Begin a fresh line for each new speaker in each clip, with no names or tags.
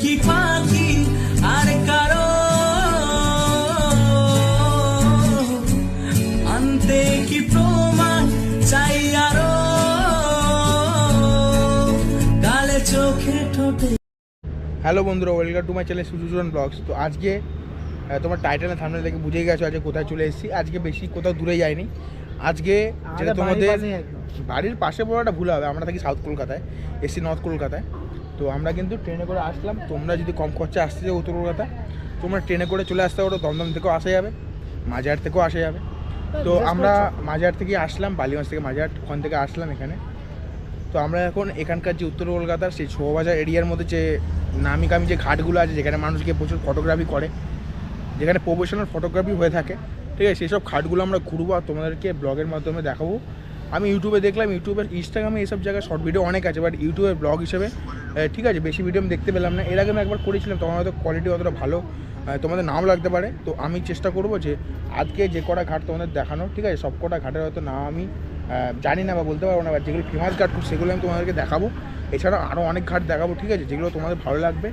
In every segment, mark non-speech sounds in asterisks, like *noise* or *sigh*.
কি আর কারও? আনতে কি চাই গালে চোখে
হ্যালো বন্ধুরা, ওয়েলকাম টু মাই চ্যানেল সুজুজন ব্লগস। তো আজকে তোমার টাইটেলের সামনে দেখে বুঝে গেছো আজকে কোথায় চলে এসেছি। আজকে বেশি কোথাও দূরে যাইনি। আজকে যেটা তোমাদের বাড়ির পাশে বলাটা ভুল হবে। আমরা থাকি সাউথ কলকাতায় এসি নর্থ কলকাতায়। তো আমরা কিন্তু ট্রেনে করে আসলাম। তোমরা যদি কম খরচে আসতে চাও উত্তর কলকাতায় তোমরা ট্রেনে করে চলে আসতে পারো। দমদম থেকেও আসা যাবে। মাঝার থেকেও আসা যাবে। তো আমরা মাঝার থেকে আসলাম বালিগঞ্জ থেকে মাঝার ওখান থেকে আসলাম এখানে। তো আমরা এখন এখানকার যে উত্তর কলকাতার সেই শোভাবাজার এরিয়ার মধ্যে যে নামি কামি যে ঘাটগুলো আছে যেখানে মানুষ গিয়ে প্রচুর ফটোগ্রাফি করে যেখানে প্রফেশনাল ফটোগ্রাফি হয়ে থাকে, ঠিক আছে? সেই সব ঘাটগুলো আমরা ঘুরবো আর তোমাদেরকে ব্লগের মাধ্যমে দেখাবো। আমি ইউটিউবে দেখলাম, ইউটিউবের ইনস্টাগ্রামে এইসব জায়গায় শর্ট ভিডিও অনেক আছে বাট ইউটিউবের ব্লগ হিসেবে ঠিক আছে? বেশি ভিডিও আমি দেখতে পেলাম না। এর আগে আমি একবার করেছিলাম, তখন হয়তো কোয়ালিটি অতটা ভালো তোমাদের নাও লাগতে পারে। তো আমি চেষ্টা করব যে আজকে যে কটা ঘাট তোমাদের দেখানো, ঠিক আছে? সব কটা ঘাটের হয়তো নাম আমি জানি না বা বলতে পারব না বা যেগুলো ফেমাস ঘাট, সেগুলো আমি তোমাদেরকে দেখাবো। এছাড়া আরও অনেক ঘাট দেখাবো, ঠিক আছে? যেগুলো তোমাদের ভালো লাগবে।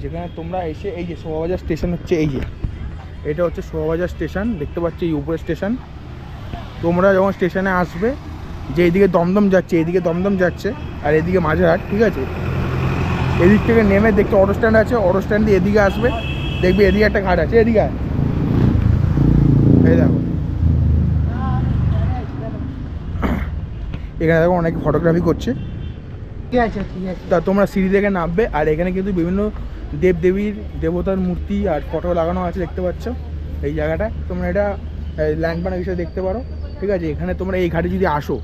যেখানে তোমরা এসে, এই যে শোভাবাজার স্টেশন হচ্ছে, এই যে। এটা হচ্ছে শোভাবাজার স্টেশন দেখতে পাচ্ছি এই উপরে স্টেশন। তোমরা যখন স্টেশনে আসবে যে এইদিকে দমদম যাচ্ছে এইদিকে দমদম যাচ্ছে আর এদিকে মাঝেরহাট ঠিক আছে? এদিক থেকে নেমে দেখতে অটো স্ট্যান্ড আছে অটো স্ট্যান্ড দিয়ে এদিকে আসবে দেখবি এদিকে একটা ঘাট আছে এদিকে। এই দেখো। এখানে দেখো অনেকে ফটোগ্রাফি করছে।
ঠিক আছে ঠিক আছে।
তা তোমরা সিঁড়ি থেকে নামবে আর এখানে কিন্তু বিভিন্ন দেব দেবীর দেবতার মূর্তি আর ফটো লাগানো আছে দেখতে পাচ্ছ? এই জায়গাটায়। তোমরা এটা ল্যান্ডমার্ক হিসেবে দেখতে পারো। ঠিক আছে? এখানে তোমরা এই ঘাটে যদি আসো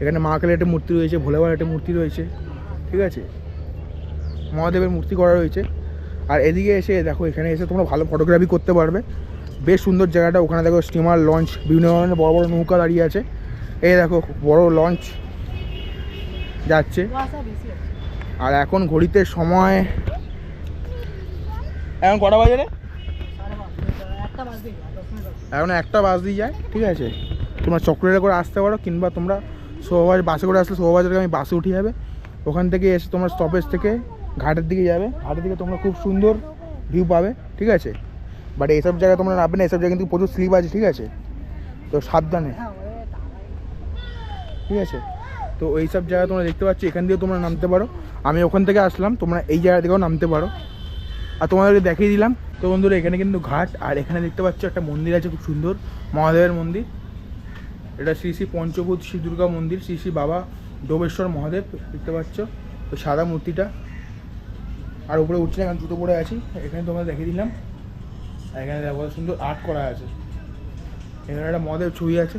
এখানে মা কালের একটা মূর্তি রয়েছে ভোলেবার একটা মূর্তি রয়েছে। ঠিক আছে? মহাদেবের মূর্তি করা রয়েছে। আর এদিকে এসে দেখো এখানে এসে তোমরা ভালো ফটোগ্রাফি করতে পারবে। বেশ সুন্দর জায়গাটা। ওখানে দেখো স্টিমার লঞ্চ বিভিন্ন ধরনের বড় বড় নৌকা দাঁড়িয়ে আছে। এই দেখো বড় লঞ্চ যাচ্ছে। আর এখন ঘড়িতে সময় এখন কটা বাজে রে। এখন একটা বাস দিয়ে যায়, ঠিক আছে? তোমরা চক্রেটে করে আসতে পারো, কিংবা তোমরা শোভাবাজ, বাসে করে আসলে শোভাবাজারকে আমি বাসে উঠে যাবে। ওখান থেকে এসে তোমরা স্টপেজ থেকে ঘাটের দিকে যাবে। ঘাটের দিকে তোমরা খুব সুন্দর ভিউ পাবে, ঠিক আছে? বাট এইসব জায়গায় তোমরা নামবে না এইসব জায়গায় কিন্তু প্রচুর স্লিপ আছে, ঠিক আছে? তো সাবধানে। ঠিক আছে? তো এই সব জায়গা তোমরা দেখতে পাচ্ছ, এখান দিয়েও তোমরা নামতে পারো। আমি ওখান থেকে আসলাম, তোমরা এই জায়গা থেকেও নামতে পারো। আর তোমাদেরকে দেখিয়ে দিলাম। তো বন্ধুরা, এখানে কিন্তু ঘাট, আর এখানে দেখতে পাচ্ছ একটা মন্দির আছে খুব সুন্দর, মহাদেবের মন্দির। এটা শ্রী শ্রী পঞ্চভূত শ্রী দুর্গা মন্দির, শ্রী শ্রী বাবা ডোবেশ্বর মহাদেব, দেখতে পাচ্ছ, ওই সাদা মূর্তিটা। আর উপরে উঠছে না জুতো পরে আছি, এখানে তোমরা দেখিয়ে দিলাম। আর এখানে দেখো সুন্দর আর্ট করা আছে। এখানে একটা মহাদেব ছবি আছে,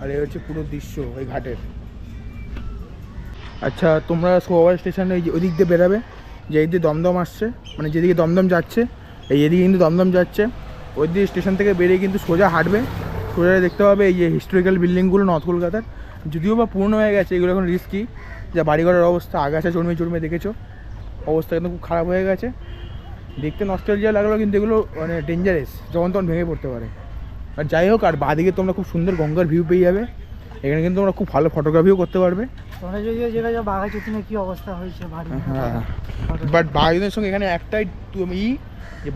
আর এই হচ্ছে পুরো দৃশ্য ওই ঘাটের। আচ্ছা তোমরা সোয়াবার স্টেশনে ওই দিক দিয়ে বেরাবে? যে দিয়ে দমদম আসছে মানে যেদিকে দমদম যাচ্ছে, এই এদিকে কিন্তু দমদম যাচ্ছে। ওই দিকে স্টেশন থেকে বেরিয়ে কিন্তু সোজা হাঁটবে। সোজা দেখতে পাবে এই যে হিস্টোরিক্যাল বিল্ডিংগুলো নর্থ কলকাতার। যদিও বা পূর্ণ হয়ে গেছে, এগুলো এখন রিস্কি যা বাড়িঘরের অবস্থা, আগাছা জন্মে জন্মে দেখেছ। অবস্থা কিন্তু খুব খারাপ হয়ে গেছে। দেখতে নস্টালজিয়া লাগল কিন্তু এগুলো মানে ডেঞ্জারাস যখন তখন ভেঙে পড়তে পারে। আর যাই হোক, আর বাদিকে তোমরা খুব সুন্দর গঙ্গার ভিউ পেয়ে যাবে। এখানে কিন্তু তোমরা খুব ভালো ফটোগ্রাফিও করতে পারবে।
তোমরা যদিও যেটা বাঘা কি অবস্থা হয়েছে বাড়ি?
হ্যাঁ বাট বায়ুদের সঙ্গে এখানে একটাই তুমি যে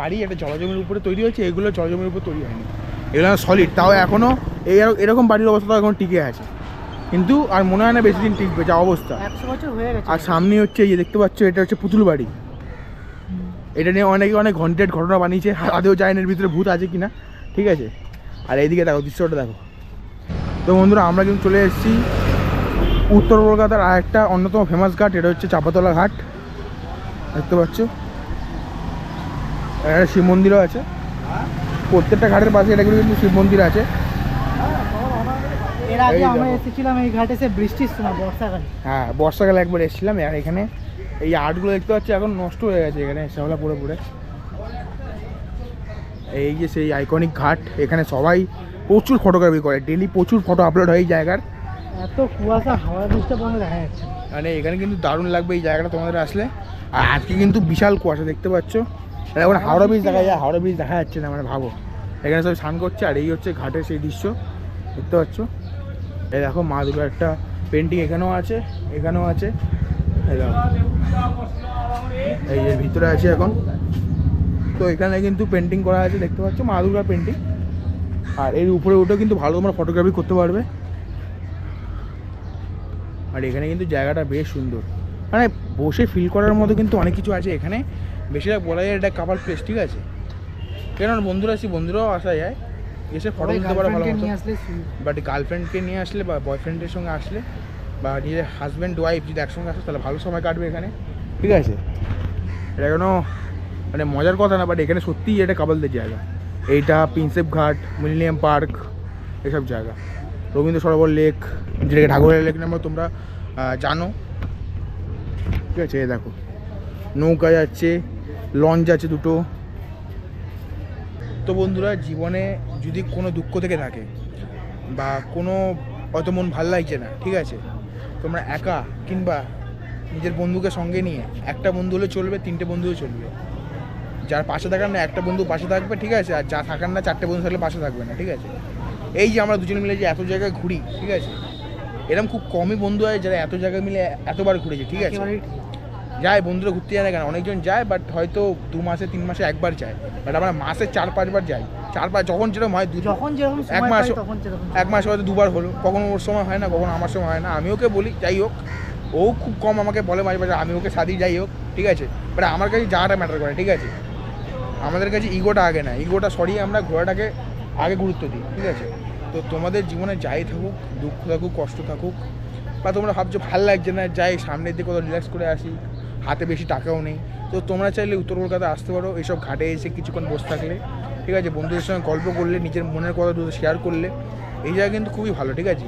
বাড়ি একটা জলজমির উপরে তৈরি হয়েছে এগুলো জলজমির উপর তৈরি হয়নি। এগুলো সলিড তাও এখনও এই এরকম বাড়ির অবস্থা এখন টিকে আছে। কিন্তু আর মনে হয় না বেশি দিন টিকবে যা অবস্থা।
হয়ে
আর সামনে হচ্ছে এই দেখতে পাচ্ছ এটা হচ্ছে পুতুল বাড়ি। এটা নিয়ে অনেকে অনেক ঘন্টেড ঘটনা বানিয়েছে আদেও যায় এর ভিতরে ভূত আছে কিনা ঠিক আছে? আর এইদিকে দেখো দৃশ্যটা দেখো। তো বন্ধুরা আমরা কিন্তু চলে এসেছি উত্তর কলকাতার আর একটা অন্যতম ফেমাস ঘাট এটা হচ্ছে চাপাতলা ঘাট। দেখতে পাচ্ছ? একটা শিব মন্দিরও আছে। প্রত্যেকটা ঘাটের পাশে এটা কিন্তু শিব মন্দির আছে।
এর আগে
এই
আমরা এসেছিলাম এই ঘাটে সে বৃষ্টির সময় বর্ষাকালে।
হ্যাঁ বর্ষাকালে একবার এসেছিলাম আর এখানে এই আর্টগুলো দেখতে পাচ্ছি এখন নষ্ট হয়ে গেছে এখানে শ্যাওলা পড়ে পড়ে এই যে সেই আইকনিক ঘাট এখানে সবাই প্রচুর ফটোগ্রাফি করে ডেলি প্রচুর ফটো আপলোড হয় এই জায়গার।
এত কুয়াশা হাওয়া বৃষ্টি পর্যন্ত দেখা যাচ্ছে।
মানে এখানে কিন্তু দারুণ লাগবে এই জায়গাটা তোমাদের আসলে। আর আজকে কিন্তু বিশাল কুয়াশা দেখতে পাচ্ছ? এখন হাওড়া ব্রিজ দেখা যায় হাওড়া ব্রিজ দেখা যাচ্ছে না মানে ভাবো। এখানে সব স্নান করছে আর এই হচ্ছে ঘাটের সেই দৃশ্য দেখতে পাচ্ছ? এই দেখো মা দুর্গার একটা পেন্টিং এখানেও আছে এখানেও আছে। এই এই যে ভিতরে আছে এখন। তো এখানে কিন্তু পেন্টিং করা আছে দেখতে পাচ্ছ? মা দুর্গার পেন্টিং আর এর উপরে উঠেও কিন্তু ভালো তোমরা ফটোগ্রাফি করতে পারবে। আর এখানে কিন্তু জায়গাটা বেশ সুন্দর। মানে বসে ফিল করার মতো কিন্তু অনেক কিছু আছে এখানে। বেশিরভাগ বলা যায় এটা কাপাল প্লেস ঠিক আছে? কেন বন্ধুরা আসি বন্ধুরাও আসা যায়। এসে ফটো তুলতে পারো ভালো মতো। বাট গার্লফ্রেন্ডকে নিয়ে আসলে বা বয়ফ্রেন্ডের সঙ্গে আসলে বা নিজের হাজব্যান্ড ওয়াইফ যদি একসঙ্গে আসে তাহলে ভালো সময় কাটবে এখানে। ঠিক আছে? এটা কোনো মানে মজার কথা না বাট এখানে সত্যিই এটা কাপালদের জায়গা। এইটা প্রিন্সেপ ঘাট, মিলেনিয়াম পার্ক, এসব জায়গা। রবীন্দ্র সরোবর লেক, যেটাকে ঠাকুরের লেক নামে তোমরা জানো। ঠিক আছে, এই দেখো। নৌকা যাচ্ছে, লঞ্চ আছে দুটো। তো বন্ধুরা, জীবনে যদি কোনো দুঃখ থেকে থাকে, বা কোনো অত মন ভালো লাগছে না, ঠিক আছে? তোমরা একা কিংবা নিজের বন্ধুকে সঙ্গে নিয়ে, একটা বন্ধু হলে চলবে, তিনটে বন্ধুও চলবে। যার পাশে থাকার না একটা বন্ধু পাশে থাকবে ঠিক আছে? আর যা থাকার না চারটে বন্ধু থাকলে পাশে থাকবে না ঠিক আছে? এই যে আমরা দুজন মিলে যে এত জায়গায় ঘুরি ঠিক আছে? এরকম খুব কমই বন্ধু হয় যারা এত জায়গায় মিলে এতবার ঘুরেছে ঠিক আছে? যায় বন্ধুরা ঘুরতে যায় না কেন? অনেকজন যায় বাট হয়তো দু মাসে তিন মাসে একবার যায়। বাট আমরা মাসে চার পাঁচবার যাই। চার পাঁচ যখন যেরকম হয়
যখন যেরকম
এক মাস এক মাস হয়তো দুবার হলো। কখনো ওর সময় হয় না কখনো আমার সময় হয় না। আমি ওকে বলি যাই হোক। ও খুব কম আমাকে বলে মাঝে মাঝে আমি ওকে সাদি যাই হোক ঠিক আছে? বাট আমার কাছে যাওয়াটা ম্যাটার করে ঠিক আছে? আমাদের কাছে ইগোটা আগে না, ইগোটা সরিয়ে আমরা ঘোরাটাকে আগে গুরুত্ব দিই, ঠিক আছে? তো তোমাদের জীবনে যাই থাকুক, দুঃখ থাকুক, কষ্ট থাকুক, বা তোমরা ভাবছ ভালো লাগছে না, যাই সামনের দিকে কোথাও রিল্যাক্স করে আসি, হাতে বেশি টাকাও নেই, তো তোমরা চাইলে উত্তর কলকাতা আসতে পারো এইসব ঘাটে এসে কিছুক্ষণ বসে থাকলে, ঠিক আছে? বন্ধুদের সঙ্গে গল্প করলে, নিজের মনের কথা দুটো শেয়ার করলে, এই জায়গা কিন্তু খুবই ভালো, ঠিক আছে?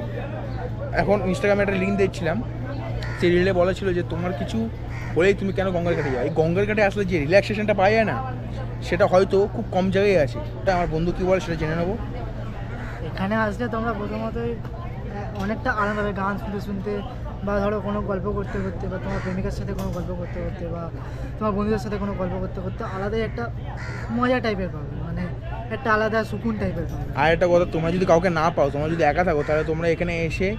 এখন ইনস্টাগ্রামে একটা লিঙ্ক দেখছিলাম, সেই রিলে বলা ছিল যে, তোমার কিছু বলেই তুমি কেন গঙ্গার ঘাটে যাও? এই গঙ্গার ঘাটে আসলে যে রিল্যাক্সেশনটা পাওয়া যায় না সেটা হয়তো খুব কম জায়গায় আছে। এটা আমার বন্ধু কী বলে সেটা জেনে নেব।
এখানে আসলে তোমরা প্রথমতই আহ, অনেকটা আনন্দ হবে গান শুনতে শুনতে বা ধরো কোনো গল্প করতে করতে বা তোমার প্রেমিকার সাথে কোনো গল্প করতে করতে বা তোমার বন্ধুদের সাথে কোনো গল্প করতে করতে আলাদাই একটা মজা টাইপের পাবে। মানে একটা আলাদা সুকুন টাইপের পাবে।
আর একটা কথা তোমরা যদি কাউকে না পাও তোমরা যদি একা থাকো তাহলে তোমরা এখানে এসে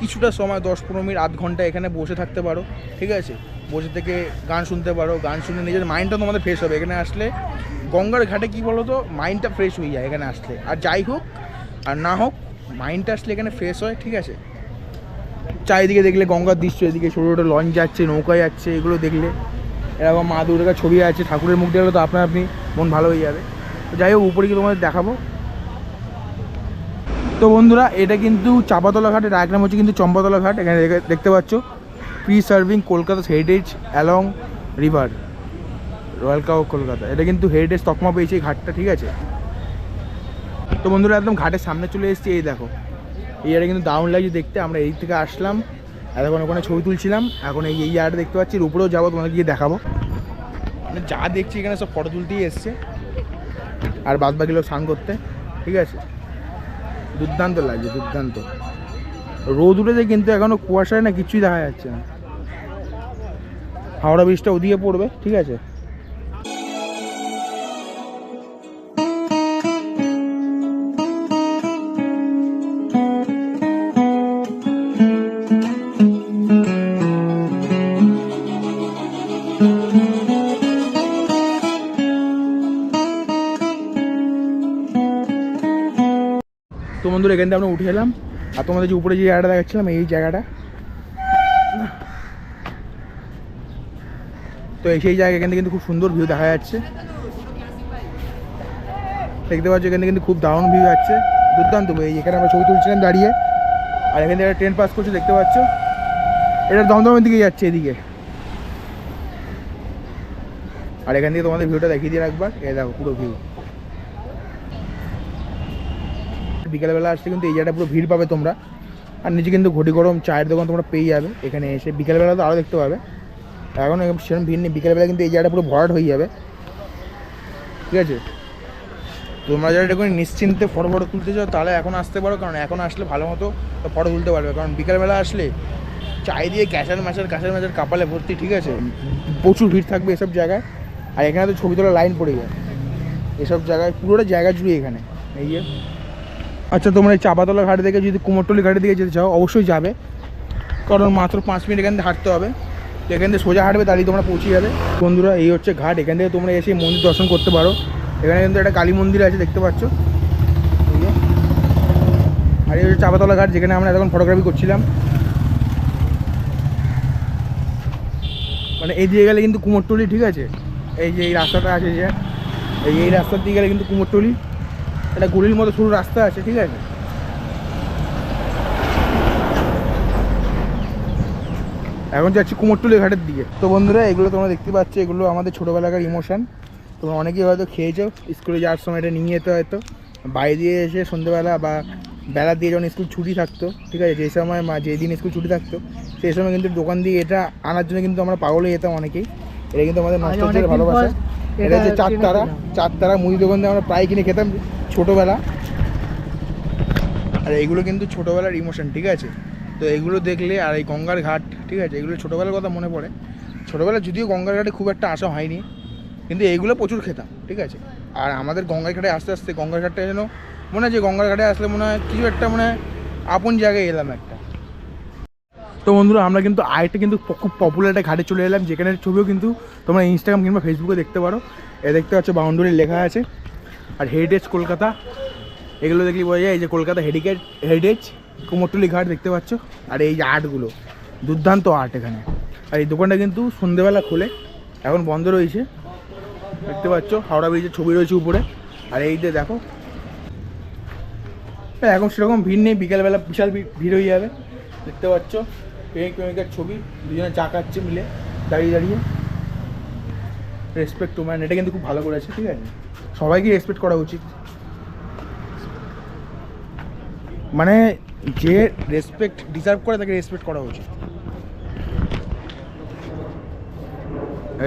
কিছুটা সময়, দশ পনেরো মিনিট, আধ ঘণ্টা এখানে বসে থাকতে পারো, ঠিক আছে? বসে থেকে গান শুনতে পারো, গান শুনে নিজের মাইন্ডটা তোমাদের ফ্রেশ হবে। এখানে আসলে গঙ্গার ঘাটে কী বলো তো মাইন্ডটা ফ্রেশ হয়ে যায় এখানে আসলে। আর যাই হোক, আর না হোক মাইন্ডটা আসলে এখানে ফ্রেশ হয়, ঠিক আছে? চারিদিকে দেখলে গঙ্গার দৃশ্য, এদিকে ছোটো ছোটো লঞ্চ যাচ্ছে নৌকা যাচ্ছে, এগুলো দেখলে। এরকম মা দুর্গার ছবি আছে, ঠাকুরের মুখ দেখলে তো আপনার আপনি মন ভালো হয়ে যাবে। যাই হোক, উপরে গিয়ে তোমাদের দেখাবো। তো বন্ধুরা, এটা কিন্তু চাপাতলা ঘাটের এক নাম হচ্ছে কিন্তু চম্পাতলা ঘাট, এখানে দেখতে পাচ্ছ। Preserving Kolkata heritage along river royal cow Kolkata এটা কিন্তু হেরিটেজ তকমা পেয়েছে এই ঘাটটা, ঠিক আছে? তো বন্ধুরা, একদম ঘাটের সামনে চলে এসেছি, এই দেখো। এই জায়গাটা কিন্তু দারুণ লাগছে দেখতে। আমরা এই থেকে আসলাম, এতক্ষণ ওখানে ছবি তুলছিলাম। এখন এই এই দেখতে পাচ্ছি উপরেও যাব তোমাকে গিয়ে দেখাবো। মানে যা দেখছি এখানে সব ফটো তুলতেই এসছে। আর বাদ বাকি লোক স্নান করতে, ঠিক আছে? দুর্দান্ত লাগছে, দুর্দান্ত। রোদ উঠেছে কিন্তু এখনও কুয়াশায় না কিছুই দেখা যাচ্ছে না। হাওড়া ব্রিজটা ওদিকে পড়বে, ঠিক আছে? তো বন্ধুরা, এখান থেকে আমরা উঠে এলাম। আর তোমাদের যে উপরে যে জায়গাটা দেখাচ্ছিলাম, এই জায়গাটা। তো এই সেই জায়গা, এখান থেকে কিন্তু খুব সুন্দর ভিউ দেখা যাচ্ছে। দেখতে পাচ্ছ, এখান কিন্তু খুব দারুণ ভিউ যাচ্ছে। দুর্দান্ত এই এখানে আমরা ছবি তুলছিলাম দাঁড়িয়ে। আর এখান থেকে ট্রেন পাস করছে, দেখতে পাচ্ছ? এটা দমদমের দিকে যাচ্ছে এদিকে। আর এখান থেকে তোমাদের ভিউটা দেখিয়ে দিয়ে একবার। এ দেখো, পুরো ভিউ বিকেলবেলা আসলে কিন্তু এই জায়গাটা পুরো ভিড় পাবে তোমরা। আর নিচে কিন্তু ঘটি গরম চায়ের দোকান তোমরা পেয়ে যাবে। এখানে এসে বিকেলবেলা তো আরও দেখতে পাবে। এখন সেরকম ভিড় নেই। বিকেলবেলা কিন্তু এই জায়গাটা পুরো ভরাট হয়ে যাবে। ঠিক আছে? তোমরা যারা এরকম নিশ্চিন্তে ফটো ফটো তুলতে চাও, তাহলে এখন আসতে পারো। কারণ এখন আসলে ভালো মতো ফটো তুলতে পারবে। কারণ বিকেলবেলা আসলে চাই দিয়ে ক্যাশার ম্যাচার ক্যাশার ম্যাচার কাপালে ভর্তি, ঠিক আছে? প্রচুর ভিড় থাকবে এসব জায়গায়। আর এখানে তো ছবি তোলার লাইন পড়ে যায়। এসব জায়গায় পুরোটা জায়গা জুড়ে এখানে। এই যে আচ্ছা তোমরা এই চাপাতলা ঘাট থেকে যদি কুমোরটলি ঘাটের দিকে যেতে চাও, অবশ্যই যাবে। কারণ মাত্র পাঁচ মিনিট এখান থেকে হাঁটতে হবে। এখান থেকে সোজা হাঁটবে, তাহলেই তোমরা পৌঁছে যাবে। বন্ধুরা, এই হচ্ছে ঘাট। এখান থেকে তোমরা এসে মন্দির দর্শন করতে পারো। এখানে কিন্তু একটা কালী মন্দির আছে, দেখতে পাচ্ছ? আর এই হচ্ছে চাপাতলা ঘাট, যেখানে আমরা এখন ফটোগ্রাফি করছিলাম। মানে এই দিকে গেলে কিন্তু কুমোরটলি, ঠিক আছে? এই যে এই রাস্তাটা আছে যে, এই এই রাস্তার দিকে গেলে কিন্তু কুমোরটলি। একটা গুলির মতো সরু রাস্তা আছে ঠিক আছে? এখন যাচ্ছি কুমোরটুলি ঘাটের দিকে। তো বন্ধুরা এগুলো তোমরা দেখতে পাচ্ছ এগুলো আমাদের ছোটোবেলাকার ইমোশন। তোমরা অনেকেই হয়তো খেয়েছো স্কুলে যাওয়ার সময় এটা নিয়ে যেতে হয়তো। বাইরে দিয়ে এসে সন্ধ্যেবেলা বা বেলা দিয়ে যখন স্কুল ছুটি থাকতো ঠিক আছে যে সময় মা যেদিন স্কুল ছুটি থাকতো সেই সময় কিন্তু দোকান দিয়ে এটা আনার জন্য কিন্তু আমরা পাগল যেতাম অনেকেই। এটা কিন্তু আমাদের নষ্ট
অনেকদিন
ভালোবাসা। এটা হচ্ছে
এটা
চার তারা
খেলাম।
চার তারা মুদি দোকান দিয়ে আমরা প্রায় কিনে খেতাম ছোটোবেলা। আর এইগুলো কিন্তু ছোটোবেলার ইমোশন ঠিক আছে? তো এগুলো দেখলে আর এই গঙ্গার ঘাট ঠিক আছে? এগুলো ছোটোবেলার কথা মনে পড়ে। ছোটোবেলা যদিও গঙ্গার ঘাটে খুব একটা আসা হয়নি কিন্তু এইগুলো প্রচুর খেতাম ঠিক আছে? আর আমাদের গঙ্গার ঘাটে আস্তে আস্তে গঙ্গার ঘাটটা যেন মনে হয় যে গঙ্গার ঘাটে আসলে মনে হয় কিছু একটা মানে আপন জায়গায় এলাম একটা। তো বন্ধুরা আমরা কিন্তু আরেকটা কিন্তু খুব পপুলার একটা ঘাটে চলে এলাম যেখানে ছবিও কিন্তু তোমরা ইনস্টাগ্রাম কিংবা ফেসবুকে দেখতে পারো। এ দেখতে পাচ্ছ বাউন্ডারি লেখা আছে। আর হেরিটেজ কলকাতা এগুলো দেখলে বোঝা যায় এই যে কলকাতা হেরিটেজ হেরিটেজ কুমোরটুলি ঘাট দেখতে পাচ্ছ। আর এই যে আর্টগুলো দুর্দান্ত আর্ট এখানে। আর এই দোকানটা কিন্তু সন্ধেবেলা খোলে এখন বন্ধ রয়েছে। দেখতে পাচ্ছ হাওড়া ব্রিজের ছবি রয়েছে উপরে। আর এই যে দেখো হ্যাঁ, এখন সেরকম ভিড় নেই বিকালবেলা বিশাল ভিড় হয়ে যাবে। দেখতে পাচ্ছ প্রেমিক প্রেমিকার ছবি, দুজনে চা খাচ্ছে মিলে, দাঁড়িয়ে দাঁড়িয়ে। রেসপেক্ট টু ম্যান এটা কিন্তু খুব ভালো করেছে, ঠিক আছে? সবাইকে রেসপেক্ট করা উচিত। মানে যে রেসপেক্ট ডিজার্ভ করে তাকে রেসপেক্ট করা উচিত।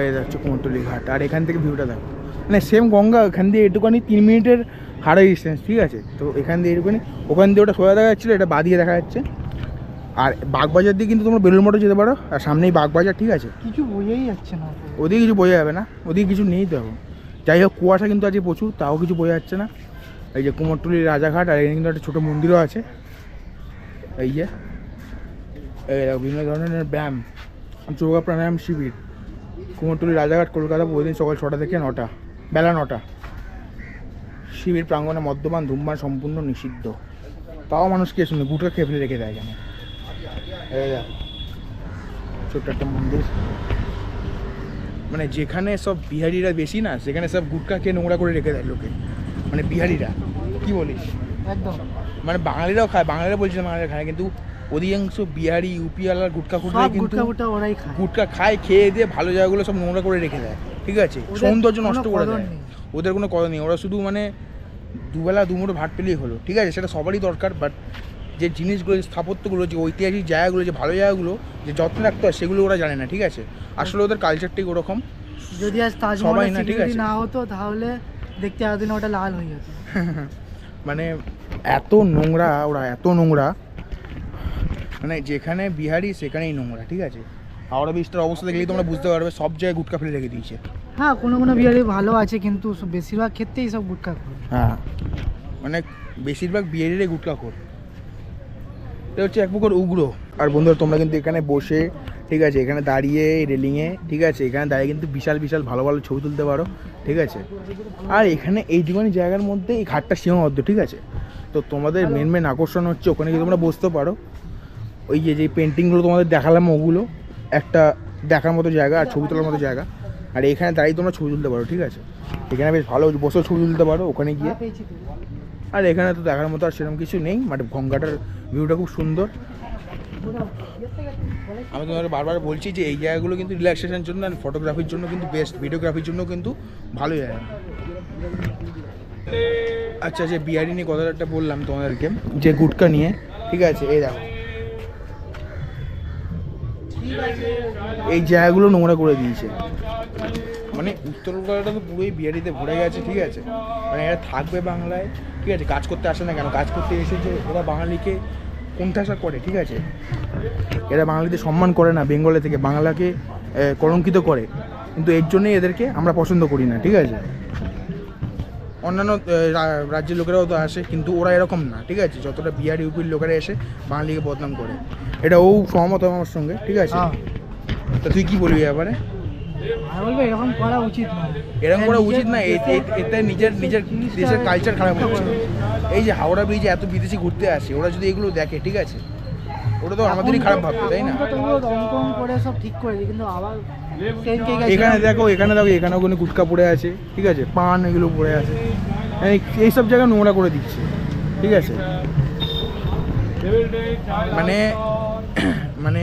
এই দেখছ কুমোরটুলি ঘাট, আর এখান থেকে ভিউটা দেখো। মানে সেম গঙ্গা এখান দিয়ে একটুখানি তিন মিনিটের হাড়ে ডিস্টেন্স ঠিক আছে? তো এখান দিয়ে একটুখানি, ওখান দিয়ে ওটা সোজা দেখা যাচ্ছিল, এটা বাদিয়ে দেখা যাচ্ছে। আর বাগবাজার দিয়ে কিন্তু তোমরা বেলুর মঠে যেতে পারো। আর সামনেই বাগবাজার ঠিক আছে?
কিছু বোঝাই যাচ্ছে না
ওদিকে কিছু বোঝা যাবে না। ওদিকে কিছু নেই তো এখন। যাই হোক কুয়াশা কিন্তু আছে প্রচুর তাও কিছু বোঝা যাচ্ছে না। এই যে কুমোরটুলির রাজাঘাট আর এখানে কিন্তু একটা ছোটো মন্দিরও আছে। এই যে এই বিভিন্ন ধরনের ব্যায়াম। যোগা প্রাণায়াম শিবির। কুমোরটুলি রাজাঘাট কলকাতা প্রতিদিন সকাল ছটা থেকে নটা বেলা নটা। শিবির প্রাঙ্গণে মদ্যপান ধূমপান সম্পূর্ণ নিষিদ্ধ। তাও মানুষকে শুনে গুটকা খেয়ে ফেলে রেখে দেয় এখানে। ছোট্ট একটা মন্দির। মানে যেখানে সব বিহারিরা বেশি না সেখানে সব গুটকা খেয়ে নোংরা করে রেখে দেয় লোকে। মানে বিহারিরা। কি বলিস?
একদম।
মানে বাঙালিরাও খায় বাঙালিরা বলছে বাঙালিরা খায় কিন্তু অধিকাংশ বিহারি ইউপি আলার গুটকা কিন্তু
গুটকা ওরাই খায়।
গুটকা খায় খেয়ে দিয়ে ভালো জায়গাগুলো সব নোংরা করে রেখে দেয়। ঠিক আছে? সৌন্দর্য নষ্ট করে দেয়। ওদের কোনো কদর নেই। ওরা শুধু মানে দুবেলা দুমুঠো ভাত পেলেই হলো। ঠিক আছে? সেটা সবারই দরকার বাট যে জিনিসগুলো যে স্থাপত্যগুলো যে ঐতিহাসিক জায়গাগুলো যে ভালো জায়গাগুলো যে যত্ন রাখতে হয় সেগুলো ওরা জানে না ঠিক আছে? আসলে ওদের কালচারটাই ওরকম।
যদি আজ
সবাই
তাজমহলের
না, ঠিক
সিকিউরিটি
আছে।
না হতো তাহলে দেখতে এতদিন ওটা লাল হয়ে যেত। *laughs*
মানে এত নোংরা ওরা এত নোংরা মানে যেখানে বিহারি সেখানেই নোংরা ঠিক আছে? হাওড়া ব্রিজটার অবস্থা দেখলেই তোমরা বুঝতে পারবে সব জায়গায় গুটকা ফেলে রেখে দিয়েছে।
হ্যাঁ কোনো কোনো বিহারি ভালো আছে কিন্তু বেশিরভাগ ক্ষেত্রেই সব গুটকা খায়
হ্যাঁ মানে বেশিরভাগ বিহারিরে গুটকা খোর। এটা হচ্ছে এক প্রকার উগ্র। আর বন্ধুরা তোমরা কিন্তু এখানে বসে ঠিক আছে এখানে দাঁড়িয়ে রেলিংয়ে ঠিক আছে এখানে দাঁড়িয়ে কিন্তু বিশাল বিশাল ভালো ভালো ছবি তুলতে পারো ঠিক আছে। আর এখানে এইটুখানি জায়গার মধ্যে এই ঘাটটা সীমাবদ্ধ ঠিক আছে? তো তোমাদের মেন মেন আকর্ষণ হচ্ছে ওখানে গিয়ে তোমরা বসতে পারো। ওই যে যে পেন্টিংগুলো তোমাদের দেখালাম ওগুলো একটা দেখার মতো জায়গা আর ছবি তোলার মতো জায়গা। আর এখানে দাঁড়িয়ে তোমরা ছবি তুলতে পারো ঠিক আছে? এখানে বেশ ভালো বসে ছবি তুলতে পারো ওখানে গিয়ে। আর এখানে তো দেখার মতো আর সেরকম কিছু নেই মানে গঙ্গাটার ভিউটা খুব সুন্দর। আমি তোমাকে বারবার বলছি যে এই জায়গাগুলো কিন্তু রিল্যাক্সেশনের জন্য আর ফটোগ্রাফির জন্য কিন্তু বেস্ট ভিডিওগ্রাফির জন্য কিন্তু ভালো জায়গা। আচ্ছা যে বিহারি নিয়ে কথা একটা বললাম তোমাদেরকে, যে গুটকা নিয়ে, ঠিক আছে, এই দেখো। এই জায়গাগুলো নোংরা করে দিয়েছে। মানে উত্তর কলকাতা তো পুরোই বিহারিতে ভরে গেছে ঠিক আছে? মানে এরা থাকবে বাংলায় ঠিক আছে? কাজ করতে আসে না কেন? কাজ করতে এসেছে ওরা বাঙালিকে কোণঠাসা করে ঠিক আছে? এরা বাঙালিদের সম্মান করে না বেঙ্গলে থেকে বাংলাকে কলঙ্কিত করে। কিন্তু এর জন্যই এদেরকে আমরা পছন্দ করি না ঠিক আছে? অন্যান্য রাজ্যের লোকেরাও তো আসে কিন্তু ওরা এরকম না ঠিক আছে? যতটা বিহার ইউপির লোকেরা এসে বাঙালিকে বদনাম করে। এটা ও সহমত আমার সঙ্গে ঠিক আছে?
হ্যাঁ।
তা তুই কি বলবি ব্যাপারে?
আমি বলব এরকম করা উচিত না
এরকম করা উচিত না এতে নিজের নিজের দেশের কালচার খারাপ হচ্ছে এই যে হাওড়া ব্রিজে এত বিদেশি ঘুরতে আসে ওরা যদি এগুলো দেখে ঠিক আছে? ওটা তো আমাদেরই খারাপ ভাববে তাই না?
করে সব ঠিক করেছে কিন্তু আবার
এখানে দেখো এখানে দেখো এখানে ওখানে গুটকা পড়ে আছে ঠিক আছে? পান এগুলো পড়ে আছে। এই- এইসব জায়গা নোংরা করে দিচ্ছে ঠিক আছে? মানে মানে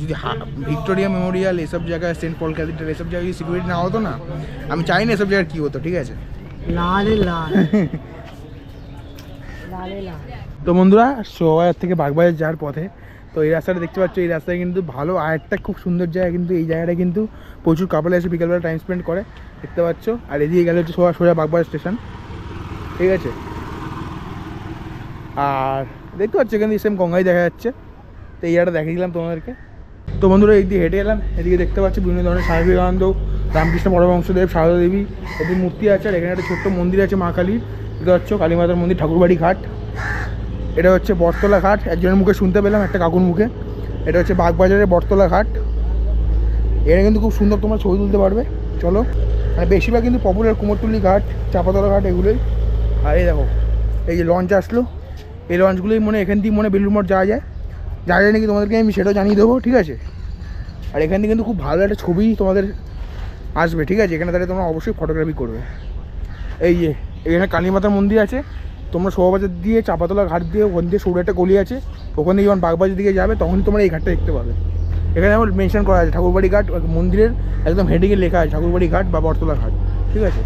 যদি হা- ভিক্টোরিয়া মেমোরিয়াল এসব জায়গায় সেন্ট পল ক্যাথিড্রাল এসব জায়গায় সিকিউরিটি না হতো না আমি চাই না এসব জায়গায় কী হতো ঠিক আছে?
লালে লাল লালে লাল
তো বন্ধুরা শোভাবাজার থেকে বাগবাজার যাওয়ার পথে তো এই রাস্তাটা দেখতে পাচ্ছ এই রাস্তায় কিন্তু ভালো আর একটা খুব সুন্দর জায়গা কিন্তু এই জায়গাটা কিন্তু প্রচুর কাপড় এসে বিকেলবেলা টাইম স্পেন্ড করে দেখতে পাচ্ছ? আর এদিকে গেলে হচ্ছে সোজা সোজা বাগবাজার স্টেশন ঠিক আছে? আর দেখতে পাচ্ছ এখানে সেম গঙ্গাই দেখা যাচ্ছে তো এই জায়গাটা দেখিয়ে দিলাম তোমাদেরকে। তো বন্ধুরা এই দিয়ে হেঁটে এলাম। এদিকে দেখতে পাচ্ছি বিভিন্ন ধরনের স্বামী বিবেকানন্দ রামকৃষ্ণ পরমহংসদেব সারদা দেবী এদের মূর্তি আছে আর এখানে একটা ছোট্ট মন্দির আছে মা কালীর। এটা হচ্ছে কালী মাতার মন্দির, ঠাকুরবাড়ি ঘাট। এটা হচ্ছে বটতলা ঘাট। একজনের মুখে শুনতে পেলাম, একটা কাকুর মুখে। এটা হচ্ছে বাগবাজারের বটতলা ঘাট। এখানে কিন্তু খুব সুন্দর তোমরা ছবি তুলতে পারবে। চলো। মানে বেশিরভাগ কিন্তু পপুলার কুমোরটুলি ঘাট, চাপাতলা ঘাট এগুলোই। আর এই দেখো, এই যে লঞ্চ আসলো। এই লঞ্চগুলোই মনে এখান থেকে মনে বেলুর মঠ যাওয়া যায়। যাওয়া যায় নাকি তোমাদেরকে আমি সেটাও জানিয়ে দেবো, ঠিক আছে? আর এখান থেকে কিন্তু খুব ভালো একটা ছবি তোমাদের আসবে, ঠিক আছে? এখানে তাহলে তোমরা অবশ্যই ফটোগ্রাফি করবে। এই যে, এখানে কালীমাতার মন্দির আছে। তোমরা শোভাবাজার দিয়ে চাপাতলা ঘাট দিয়ে ওখান দিয়ে সরু একটা গলি আছে। ওখান দিয়ে যখন বাগবাজার দিকে যাবে, তখনই তোমরা এই ঘাটটা দেখতে পাবে। এখানে আমার মেনশন করা আছে, ঠাকুরবাড়ি ঘাট, মন্দিরের একদম হেডিংয়ে লেখা আছে, ঠাকুরবাড়ি ঘাট বা বটতলা ঘাট, ঠিক আছে?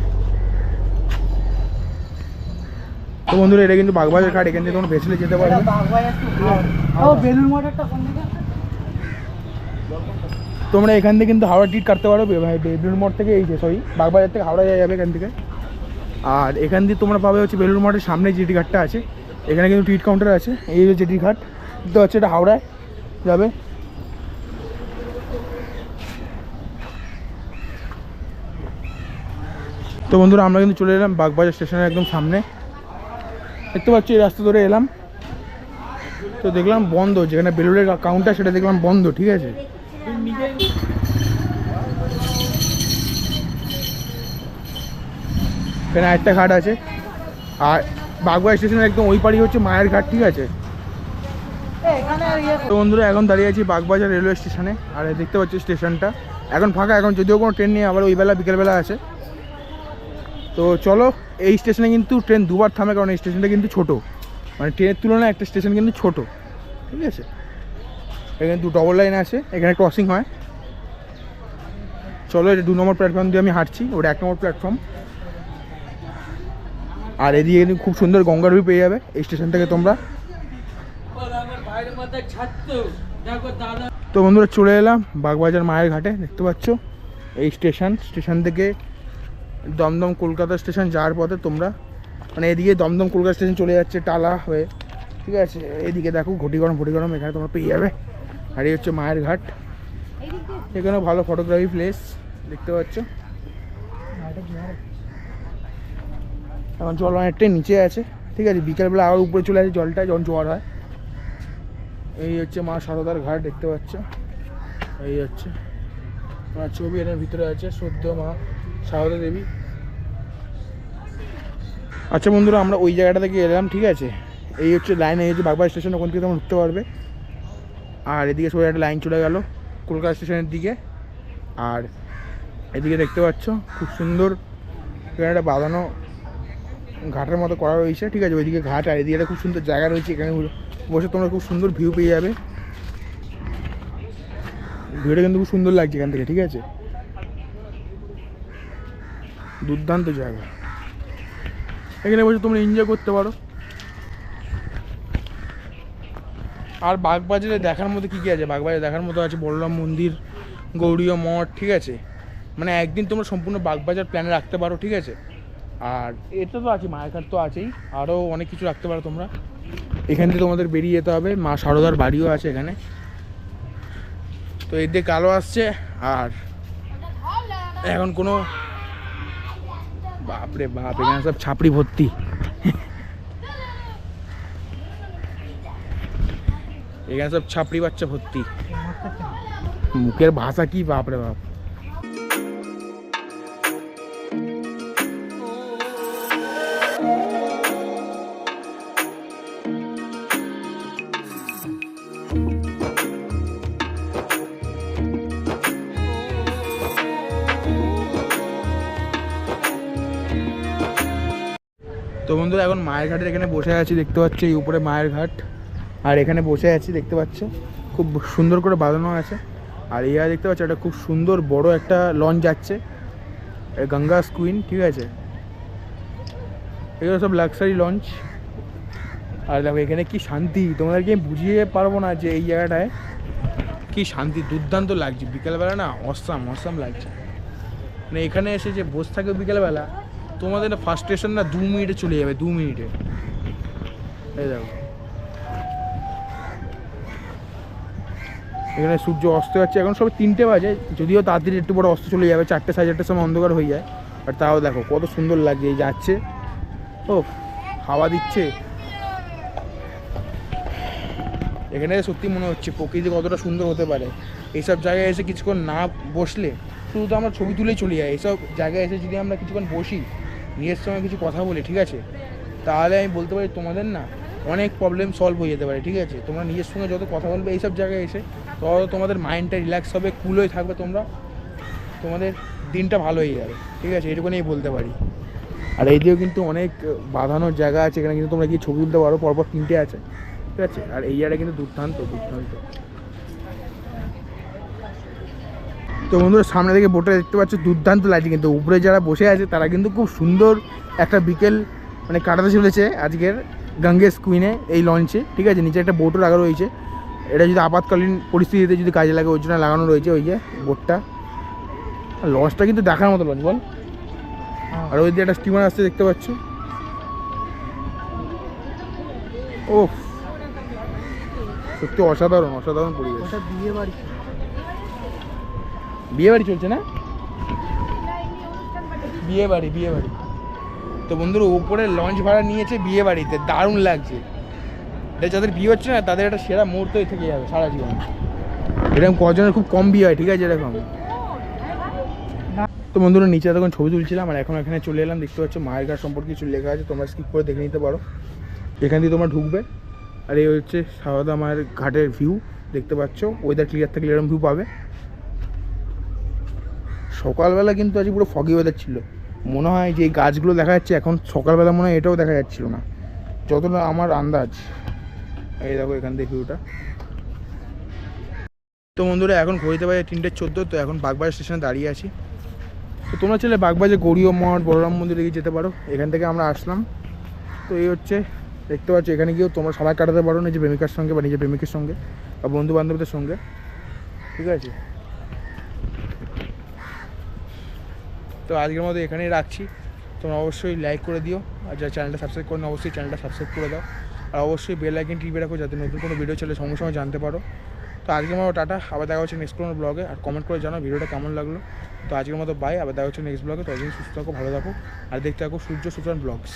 তো বন্ধুরা এটা কিন্তু বাগবাজার ঘাট এখান থেকে তোমরা ভেসলে যেতে পারবে। তোমরা এখান থেকে কিন্তু হাওড়া টিট কাটতে পারো বেলুর মঠ থেকে এই যে সরি বাগবাজার থেকে হাওড়া যাওয়া যাবে এখান থেকে। আর এখান দিয়ে তোমরা পাবে হচ্ছে বেলুর মঠের সামনে জেটি ঘাটটা আছে এখানে কিন্তু টিট কাউন্টার আছে এই যে জেটি ঘাট তো হচ্ছে এটা হাওড়ায় যাবে। তো বন্ধুরা আমরা কিন্তু চলে এলাম বাগবাজার স্টেশনের একদম সামনে। দেখতে পাচ্ছি, এই রাস্তা ধরে এলাম। তো দেখলাম বন্ধ, যেখানে বেলুরের কাউন্টার সেটা দেখলাম বন্ধ, ঠিক আছে? এখানে একটা ঘাট আছে। আর বাগবাড়ি স্টেশনের একদম ওই পাড়ি হচ্ছে মায়ের ঘাট, ঠিক আছে? তো বন্ধুরা, এখন দাঁড়িয়ে আছি বাগবাজার রেলওয়ে স্টেশনে। আর দেখতে পাচ্ছি স্টেশনটা। এখন ফাঁকা, এখন যদিও কোনো ট্রেন নেই, আবার ওই বেলা, বিকেলবেলা আছে। তো চলো, এই স্টেশনে কিন্তু ট্রেন দুবার থামে, কারণ এই স্টেশনটা কিন্তু ছোট। মানে ট্রেনের তুলনায় একটা স্টেশন কিন্তু ছোট। ঠিক আছে? এখানে দু ডবল লাইন আছে, এখানে ক্রসিং হয়। চলো, এটা দু নম্বর প্ল্যাটফর্ম দিয়ে আমি হাঁটছি, ওটা এক নম্বর প্ল্যাটফর্ম আর এদিকে কিন্তু খুব সুন্দর গঙ্গার ভিউ পেয়ে যাবে, এই স্টেশন থেকে তোমরা। তো বন্ধুরা, চলে এলাম বাগবাজার মায়ের ঘাটে, দেখতে পাচ্ছ? এই স্টেশন স্টেশন থেকে দমদম কলকাতা স্টেশন যাওয়ার পথে তোমরা মানে এদিকে দমদম কলকাতা স্টেশন চলে যাচ্ছে টালা হয়ে, ঠিক আছে? এদিকে দেখো ঘটি গরম ঘটি গরম এখানে তোমরা পেয়ে যাবে। আর এই হচ্ছে মায়ের ঘাট। এখানে ভালো ফটোগ্রাফি প্লেস দেখতে পাচ্ছ? এখন জল অনেকটাই নিচে আছে, ঠিক আছে? বিকেলবেলা আবার উপরে চলে আসে জলটা, যখন জোয়ার হয়। এই হচ্ছে মা সারদার ঘাট, দেখতে পাচ্ছ? এই হচ্ছে আমার ছবি এটার ভিতরে আছে সদ্য মা সারদা দেবী আচ্ছা বন্ধুরা, আমরা ওই জায়গাটা থেকে এলাম, ঠিক আছে? এই হচ্ছে লাইন এই হচ্ছে বাগবাজার স্টেশন ওখান থেকে তোমরা উঠতে পারবে। আর এদিকে সোজা একটা লাইন চলে গেল, কলকাতা স্টেশনের দিকে। আর এদিকে দেখতে পাচ্ছ, খুব সুন্দর এখানে একটা বাঁধানো ঘাটের মতো করা রয়েছে, ঠিক আছে? ওইদিকে ঘাট, আর এদিকে একটা খুব সুন্দর জায়গা রয়েছে, এখানে বসে তোমরা খুব সুন্দর ভিউ পেয়ে যাবে। ভিউটা কিন্তু খুব সুন্দর লাগছে এখান থেকে, ঠিক আছে? দুর্দান্ত জায়গা। এখানে বসে তোমরা এনজয় করতে পারো। আর বাগবাজারে দেখার মতো কী কী আছে? বাগবাজারে দেখার মতো আছে বলরাম মন্দির, গৌরীয় মঠ, ঠিক আছে? মানে একদিন তোমরা সম্পূর্ণ বাগবাজার প্ল্যানে রাখতে পারো, ঠিক আছে? আর এটা তো আছে মায়ের তো আছেই। আরও অনেক কিছু রাখতে পারো তোমরা। এখান থেকে তোমাদের বেরিয়ে যেতে হবে। মা সারদার বাড়িও আছে এখানে। তো এর দিয়ে কালো আসছে, আর এখন কোনো বাপরে বাপ এখানে সব ছাপড়ি ভর্তি এখানে সব ছাপড়ি বাচ্চা ভর্তি
এই মদ খাচ্ছে না।
মুখের ভাষা কি বাপরে বাপ বন্ধুরা, এখন মায়ের ঘাটের এখানে বসে আছি, দেখতে পাচ্ছি এই উপরে মায়ের ঘাট। আর এখানে বসে আছি, দেখতে পাচ্ছ? খুব সুন্দর করে বাঁধানো আছে। আর ইয়া দেখতে পাচ্ছ, একটা খুব সুন্দর বড় একটা লঞ্চ যাচ্ছে। গঙ্গা স্কুইন ঠিক আছে? এগুলো সব লাক্সারি লঞ্চ। আর দেখো, এখানে কি শান্তি। তোমাদেরকে আমি বুঝিয়ে পারব না যে এই জায়গাটায় কি শান্তি। দুর্দান্ত লাগছে। বিকেলবেলা না, অসাম অসাম লাগছে। মানে এখানে এসে যে বসে থাকে বিকেলবেলা তোমাদের না ফার্স্ট স্টেশন না দু মিনিটে চলে যাবে, দু মিনিটে এই দেখো। এখানে সূর্য অস্ত যাচ্ছে, এখন সব তিনটে বাজে, যদিও তাড়াতাড়ি একটু বড় অস্ত চলে যাবে, চারটে সাড়ে চারটের সময় অন্ধকার হয়ে যায়। আর তাও দেখো, কত সুন্দর লাগছে, এই যাচ্ছে। ও হাওয়া দিচ্ছে। এখানে সত্যি মনে হচ্ছে প্রকৃতি কতটা সুন্দর হতে পারে। এইসব জায়গায় এসে কিছুক্ষণ না বসলে, শুধু তো আমরা ছবি তুলেই চলে যাই। এইসব জায়গায় এসে যদি আমরা কিছুক্ষণ বসি নিজের সঙ্গে কিছু কথা বলি, ঠিক আছে? তাহলে আমি বলতে পারি তোমাদের না অনেক প্রবলেম সলভ হয়ে যেতে পারে, ঠিক আছে? তোমরা নিজের সঙ্গে যত কথা বলবে এইসব জায়গায় এসে, তত তোমাদের মাইন্ডটা রিল্যাক্স হবে কুল হয়ে থাকবে তোমরা। তোমাদের দিনটা ভালো হয়ে যাবে, ঠিক আছে? এটুকুনি বলতে পারি। আর এই দিকেও কিন্তু অনেক বাঁধানোর জায়গা আছে, এখানে কিন্তু তোমরা গিয়ে ছবি তুলতে পারো, পরপর তিনটে আছে, ঠিক আছে? আর এই জায়গাটা কিন্তু দুর্দান্ত দুর্দান্ত। তো বন্ধুরা, সামনে থেকে বোটে দেখতে পাচ্ছ দুর্দান্ত লাগছে কিন্তু উপরে যারা বসে আছে, তারা কিন্তু খুব সুন্দর একটা বিকেল মানে কাটাতে চলেছে আজকের গঙ্গেস কুইনে এই লঞ্চে ঠিক আছে, নিচে একটা বোটও লাগা রয়েছে। এটা যদি আপাতকালীন পরিস্থিতিতে যদি কাজে লাগে, ওই জন্য লাগানো রয়েছে ওই যে বোটটা। লঞ্চটা কিন্তু দেখার মতো লঞ্চ বল। আর ওই দিয়ে একটা স্টিমার আসছে, দেখতে পাচ্ছ। ও সত্যি অসাধারণ অসাধারণ পরিবেশ।
বিয়ে বাড়ি।
বিয়ে বাড়ি চলছে না? বিয়ে বাড়ি বিয়ে বাড়ি তো বন্ধুরা, উপরে লঞ্চ ভাড়া নিয়েছে বিয়ে বাড়িতে দারুণ লাগছে। এটা যাদের বিয়ে হচ্ছে না, তাদের একটা সেরা মুহূর্তই থেকে যাবে সারা জীবন। এরকম কজনের খুব কম বিয়ে হয়, ঠিক আছে এরকম? তো বন্ধুরা, নিচে তখন ছবি তুলছিলাম, আর এখন এখানে চলে এলাম। দেখতে পাচ্ছ, মায়ের ঘাট সম্পর্কে কিছু লেখা আছে, তোমরা স্কিপ করে দেখে নিতে পারো। এখান দিয়ে তোমরা ঢুকবে, আর এই হচ্ছে সারদা মায়ের ঘাটের ভিউ দেখতে পাচ্ছ ওয়েদার ক্লিয়ার থাকলে এরকম ভিউ পাবে। সকালবেলা কিন্তু আজ পুরো ফগি ওয়েদার ছিল। মনে হয় যে এই গাছগুলো দেখা যাচ্ছে এখন সকালবেলা মনে হয় এটাও দেখা যাচ্ছিল না। যতটা আমার আন্দাজ। এই দেখো এখান থেকে ভিউটা তো বন্ধুরা, এখন ঘড়িতে বাজে তিনটে চোদ্দ, তো এখন বাগবাজার স্টেশনে দাঁড়িয়ে আছি। তো তোমরা ছেলে বাগবাজার গৌরীয় মঠ, বলরাম মন্দির দিকে যেতে পারো। এখান থেকে আমরা আসলাম। তো এই হচ্ছে, দেখতে পাচ্ছ এখানে গিয়েও তোমরা সময় কাটাতে পারো নিজের প্রেমিকার সঙ্গে বা নিজের প্রেমিকের সঙ্গে বা বন্ধু বান্ধবদের সঙ্গে। ঠিক আছে? তো আজকের মতো এখানেই রাখছি। তোমরা অবশ্যই লাইক করে দিও। আর যারা চ্যানেলটা সাবস্ক্রাইব করেন, অবশ্যই চ্যানেলটা সাবস্ক্রাইব করে দাও। আর অবশ্যই বেল আইকন টিপে রাখো যাতে নতুন কোনো ভিডিও চলে সঙ্গে সঙ্গে জানতে পারো। তো আজকের মতো টাটা। আবার দেখা হচ্ছে নেক্সট কোনো ব্লগে আর কমেন্ট করে জানাও ভিডিওটা কেমন লাগল। তো আজকের মতো বাই আবার দেখা হচ্ছে নেক্সট ব্লগে ততদিন সুস্থ থাকো, ভালো থাকো। আর দেখতে থাকো সূর্য সুতরাং ব্লগস